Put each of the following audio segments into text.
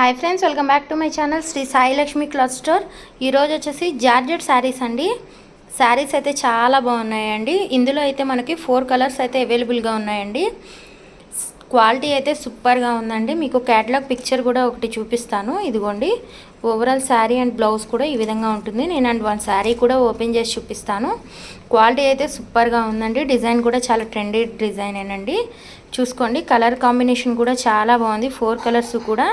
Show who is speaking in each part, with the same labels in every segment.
Speaker 1: Hi friends welcome back to my channel Shri Sai Lakshmi cloth store ఈరోజు వచ్చేసి georgette saris అండి. శారీస్ అయితే చాలా బాగున్నాయండి. ఇందులో అయితే మనకి ఫోర్ కలర్స్ అయితే అవైలబుల్గా ఉన్నాయండి. క్వాలిటీ అయితే సూపర్గా ఉందండి. మీకు క్యాటలాగ్ పిక్చర్ కూడా ఒకటి చూపిస్తాను. ఇదిగోండి. ఓవరాల్ శారీ అండ్ బ్లౌజ్ కూడా ఈ విధంగా ఉంటుంది. నేను అండ్ వన్ శారీ కూడా ఓపెన్ చేసి చూపిస్తాను. క్వాలిటీ అయితే సూపర్గా ఉందండి. డిజైన్ కూడా చాలా ట్రెండీ డిజైనేనండి చూసుకోండి. కలర్ కాంబినేషన్ కూడా చాలా బాగుంది. ఫోర్ కలర్స్ కూడా.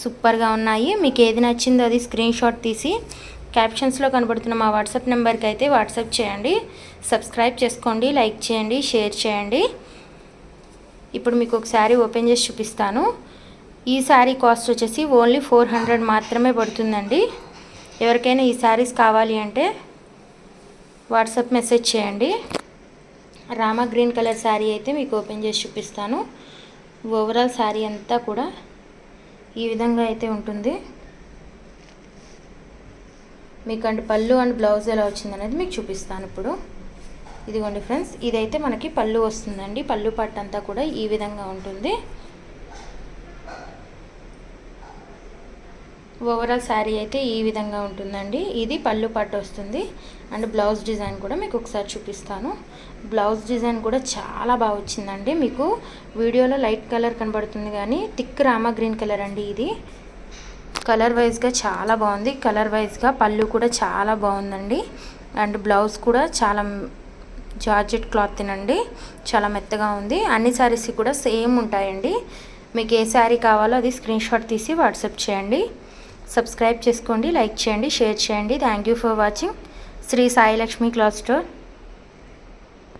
Speaker 1: సూపర్గా ఉన్నాయి. మీకు ఏది నచ్చిందో అది స్క్రీన్ షాట్ తీసి క్యాప్షన్స్లో కనబడుతున్న మా వాట్సాప్ నెంబర్కి అయితే వాట్సాప్ చేయండి. సబ్స్క్రైబ్ చేసుకోండి లైక్ చేయండి షేర్ చేయండి. ఇప్పుడు మీకు ఒక శారీ ఓపెన్ చేసి చూపిస్తాను. ఈ శారీ కాస్ట్ వచ్చేసి ఓన్లీ ఫోర్ హండ్రెడ్ మాత్రమే పడుతుందండి. ఎవరికైనా ఈ శారీస్ కావాలి అంటే వాట్సాప్ మెసేజ్ చేయండి. రామా గ్రీన్ కలర్ శారీ అయితే మీకు ఓపెన్ చేసి చూపిస్తాను. ఓవరాల్ శారీ అంతా కూడా ఈ విధంగా అయితే ఉంటుంది. మీకు అంటే పళ్ళు అండ్ బ్లౌజ్ ఎలా వచ్చింది అనేది మీకు చూపిస్తాను ఇప్పుడు. ఇదిగోండి ఫ్రెండ్స్ ఇదైతే మనకి పళ్ళు వస్తుందండి. పళ్ళు పట్టు అంతా కూడా ఈ విధంగా ఉంటుంది. ఓవరాల్ శారీ అయితే ఈ విధంగా ఉంటుందండి. ఇది పళ్ళు పట్టు వస్తుంది. అండ్ బ్లౌజ్ డిజైన్ కూడా మీకు ఒకసారి చూపిస్తాను. బ్లౌజ్ డిజైన్ కూడా చాలా బాగా వచ్చిందండి. మీకు వీడియోలో లైట్ కలర్ కనబడుతుంది కానీ థిక్ రామా గ్రీన్ కలర్ అండి ఇది. కలర్ వైజ్గా చాలా బాగుంది. కలర్ వైజ్గా పళ్ళు కూడా చాలా బాగుందండి. అండ్ బ్లౌజ్ కూడా చాలా జార్జెట్ క్లాత్ తినండి. చాలా మెత్తగా ఉంది. అన్ని శారీస్ కూడా సేమ్ ఉంటాయండి. మీకు ఏ శారీ కావాలో అది స్క్రీన్షాట్ తీసి వాట్సాప్ చేయండి. సబ్స్క్రైబ్ చేసుకోండి లైక్ చేయండి షేర్ చేయండి. Thank you for watching Shri Sailakshmi cloth store.